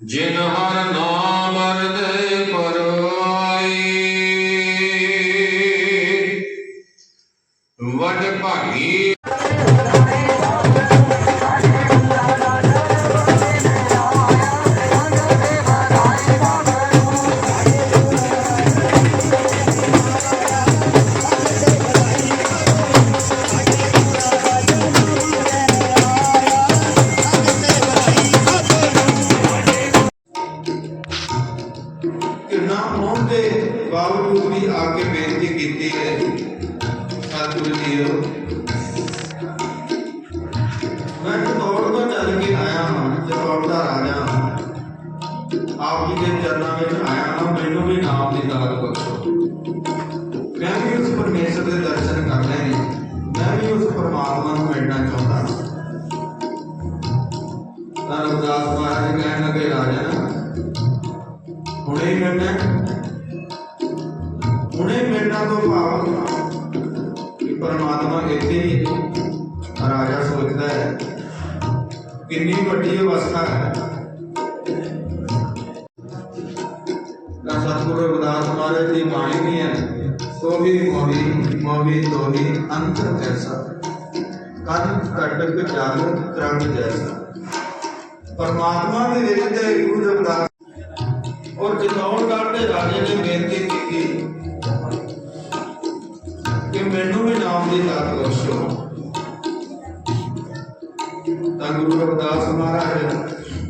ਜਿਨ ਸਤਿਗੁਰੂ ਜੀਓ ਮੈਂ ਦੌੜ ਤੋਂ ਚੱਲ ਕੇ ਆਇਆ ਹਾਂ ਜਵਾਬ ਦਾ ਰਾਜਾ ਹਾਂ। ਆਪ ਜੀ ਦੇ ਚਰਨਾਂ ਵਿੱਚ ਆਇਆ ਹਾਂ, ਮੈਨੂੰ ਵੀ ਨਾਮ ਦੀ ਦਾਤ ਬਖਸ਼ੋ। ਮੈਂ ਵੀ ਉਸ ਪਰਮੇਸ਼ਰ ਦੇ ਦਰਸ਼ਨ ਕਰਨੇ ਨੇ। ਮੈਂ ਵੀ ਉਸ ਪਰਮਾਤਮਾ ਨੂੰ ਮਿਲਣਾ ਚਾਹੁੰਦਾ ਹਾਂ ਤਾਂ ਰਵਿਦਾਸ ਮਹਾਰਾਜ ਕਹਿਣ ਲੱਗੇ, ਰਾਜਾ, ਹੁਣੇ ਮਿਲਣਾ ਹੁਣੇ ਮਿਲਣਾ ਤੋਂ ਭਾਵ ਪਰਮਾਤਮਾ ਇੱਥੇ ਹੀ ਹੈ। ਰਾਜਾ ਸੋਚਦਾ ਹੈ ਕਿੰਨੀ ਵੱਡੀ ਅਵਸਥਾ ਹੈ ਤਾਂ ਸਤਿਗੁਰੂ ਰਵਿਦਾਸ ਮਹਾਰਾਜ ਦੀ ਬਾਣੀ ਵੀ ਹੈ ਸੋ ਵੀ ਮੋਹੀ ਮੋਹੀ ਤੋਹੀ ਅੰਤਰ ਐਸਾ ਕੰਨ ਕਟਕ ਜਲ ਤਰੰਗ ਜੈਸਾ ਪਰਮਾਤਮਾ ਦੇ ਵਿੱਚ ਤੇ ਗੁਰੂ ਰਵਿਦਾਸ ਔਰ ਚਿਤੌੜਗੜ੍ਹ ਦੇ ਰਾਜੇ ਨੇ ਬੇਨਤੀ ਕੀਤੀ ਤਾਂ ਗੁਰੂ ਰਵਿਦਾਸ ਮਹਾਰਾਜ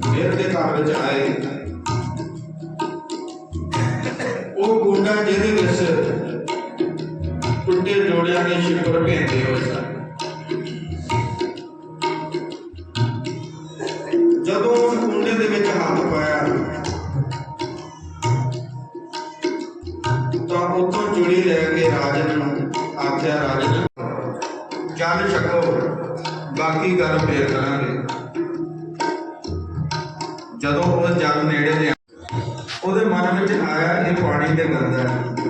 ਮੇਰ ਦੇ ਘਰ ਵਿੱਚ ਆਏ। ਉਹ ਗੁੰਡਾ ਜਿਹਦੇ ਵਿੱਚ ਟੁੱਟੇ ਜੋੜਿਆਂ ਦੇ ਸ਼ਿਕਰ ਭੇਂਦੇ ਹੋਏ ਸਨ। ਜਦੋਂ ਉਸ ਕੁੰਡੇ ਦੇ ਵਿੱਚ ਹੱਥ ਪਾਇਆ, ਤਾਂ ਉਤੋਂ ਚੁੜੀ ਲੈ ਕੇ ਰਾਜਨ ਨੂੰ ਆਖਿਆ, ਰਾਜਨ, ਚੱਲ ਛਕੋ ਬਾਕੀ ਗੱਲ ਫੇਰ ਕਰਾਂਗੇ। ਜਦੋਂ ਉਹ ਜਲ ਨੇੜੇ ਲਿਆ ਉਹਦੇ ਮਨ ਵਿੱਚ ਆਇਆ ਇਹ ਪਾਣੀ ਦੇ ਗੰਦਾ ਹੈ।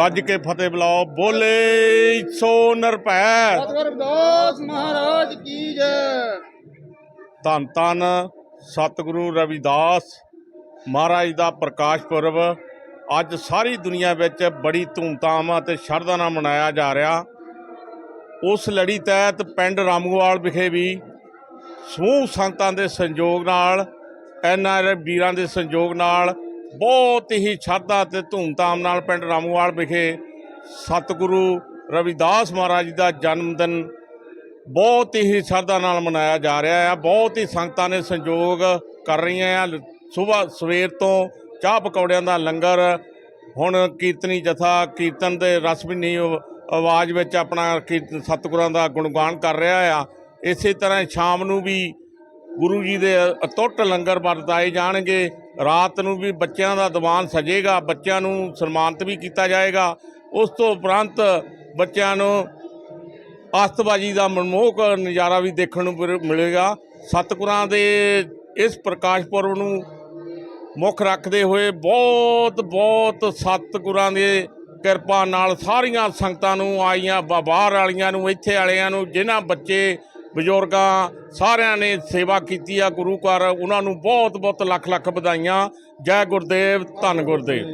ਗੱਜ ਕੇ ਫਤਿਹ ਬੁਲਾਓ ਬੋਲੇ ਸੋ ਨਰਭੈ ਸਤਿਗੁਰ ਰਵਿਦਾਸ ਮਹਾਰਾਜ ਕੀ ਜੈ। ਧੰਨ ਧੰਨ ਸਤਿਗੁਰੂ ਰਵਿਦਾਸ ਮਹਾਰਾਜ ਦਾ ਪ੍ਰਕਾਸ਼ ਪੁਰਬ। ਅੱਜ ਸਾਰੀ ਦੁਨੀਆ ਵਿੱਚ ਬੜੀ ਧੂਮਧਾਮ ਅਤੇ ਸ਼ਰਧਾ ਨਾਲ ਮਨਾਇਆ ਜਾ ਰਿਹਾ। ਉਸ ਲੜੀ ਤਹਿਤ ਪਿੰਡ ਰਾਮੂਵਾਲ ਵਿਖੇ ਵੀ ਸਮੂਹ ਸੰਗਤਾਂ ਦੇ ਸੰਯੋਗ ਨਾਲ ਐਨਆਰ ਵੀਰਾਂ ਦੇ ਸੰਯੋਗ ਨਾਲ ਬਹੁਤ ਹੀ ਸ਼ਰਧਾ ਤੇ ਧੂਮਧਾਮ ਨਾਲ ਪਿੰਡ ਰਾਮੂਵਾਲ ਵਿਖੇ ਸਤਿਗੁਰੂ ਰਵਿਦਾਸ ਮਹਾਰਾਜ ਜੀ ਦਾ ਜਨਮ ਦਿਨ ਬਹੁਤ ਹੀ ਸ਼ਰਧਾ ਨਾਲ ਮਨਾਇਆ ਜਾ ਰਿਹਾ ਹੈ ਬਹੁਤ ਹੀ ਸੰਗਤਾਂ ਨੇ ਸੰਯੋਗ ਕਰ ਰਹੀਆਂ ਆ। ਸਵੇਰ ਸਵੇਰ ਤੋਂ ਚਾਹ ਪਕੌੜਿਆਂ ਦਾ ਲੰਗਰ, ਹੁਣ ਕੀਰਤਨੀ ਜਥਾ, ਕੀਰਤਨ ਦੇ ਰਸਮੀ ਆਵਾਜ਼ ਵਿੱਚ ਆਪਣਾ ਕੀਰਤਨ ਸਤਿਗੁਰਾਂ ਦਾ ਗੁਣਗਾਨ ਕਰ ਰਿਹਾ ਆ। ਇਸੇ ਤਰ੍ਹਾਂ ਸ਼ਾਮ ਨੂੰ ਵੀ ਗੁਰੂ ਜੀ ਦੇ ਅਤੁੱਟ ਲੰਗਰ ਵਰਤਾਏ ਜਾਣਗੇ। ਰਾਤ ਨੂੰ ਵੀ ਬੱਚਿਆਂ ਦਾ ਦੀਵਾਨ ਸਜੇਗਾ, ਬੱਚਿਆਂ ਨੂੰ ਸਨਮਾਨਿਤ ਵੀ ਕੀਤਾ ਜਾਏਗਾ। ਉਸ ਤੋਂ ਉਪਰੰਤ ਬੱਚਿਆਂ ਨੂੰ ਆਸਤਬਾਜੀ ਦਾ ਮਨਮੋਹਕ ਨਜ਼ਾਰਾ ਵੀ ਦੇਖਣ ਨੂੰ ਮਿਲੇਗਾ। ਸਤਿਗੁਰਾਂ ਦੇ ਇਸ ਪ੍ਰਕਾਸ਼ ਪੁਰਬ ਨੂੰ ਮੁੱਖ ਰੱਖਦੇ ਹੋਏ ਬਹੁਤ ਬਹੁਤ ਸਤਿਗੁਰਾਂ ਦੇ ਕਿਰਪਾ ਨਾਲ ਸਾਰੀਆਂ ਸੰਗਤਾਂ ਨੂੰ, ਆਈਆਂ ਬਾ- ਬਾਹਰ ਵਾਲੀਆਂ ਨੂੰ, ਇੱਥੇ ਵਾਲਿਆਂ ਨੂੰ, ਜਿਨ੍ਹਾਂ ਬੱਚੇ ਬਜ਼ੁਰਗਾਂ, ਸਾਰਿਆਂ ਨੇ ਸੇਵਾ ਕੀਤੀ ਆ ਗੁਰੂ ਘਰ। ਉਹਨਾਂ ਨੂੰ ਬਹੁਤ ਬਹੁਤ ਲੱਖ ਲੱਖ ਵਧਾਈਆਂ। ਜੈ ਗੁਰਦੇਵ, ਧੰਨ ਗੁਰਦੇਵ।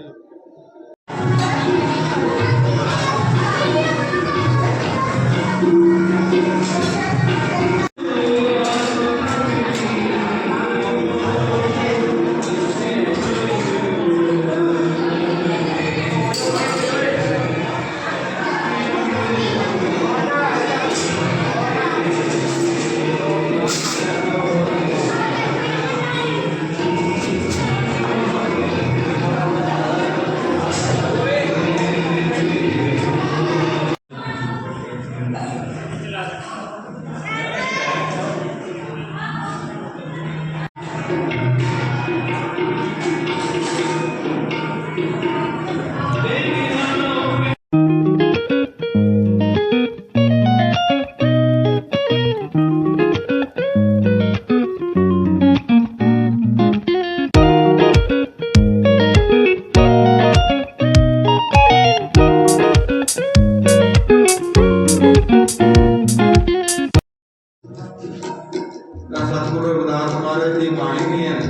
ਰਵਿਦਾਸ ਦੀ ਬਾਣੀ ਵੀ ਹੈ।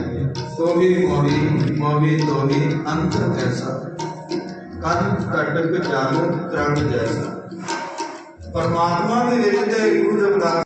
ਤੋਹੀ ਮੋਹੀ ਮੋਹੀ ਤੋਹੀ ਅੰਤਰ ਐਸਾ ਕੰਨ ਕਟਕ ਜਾਨੂ ਤਰੰਗ ਜੈਸਾ। ਪਰਮਾਤਮਾ ਦੇ ਵਿੱਚ ਤੇ ਗੁਰੂ ਰਵਿਦਾਸ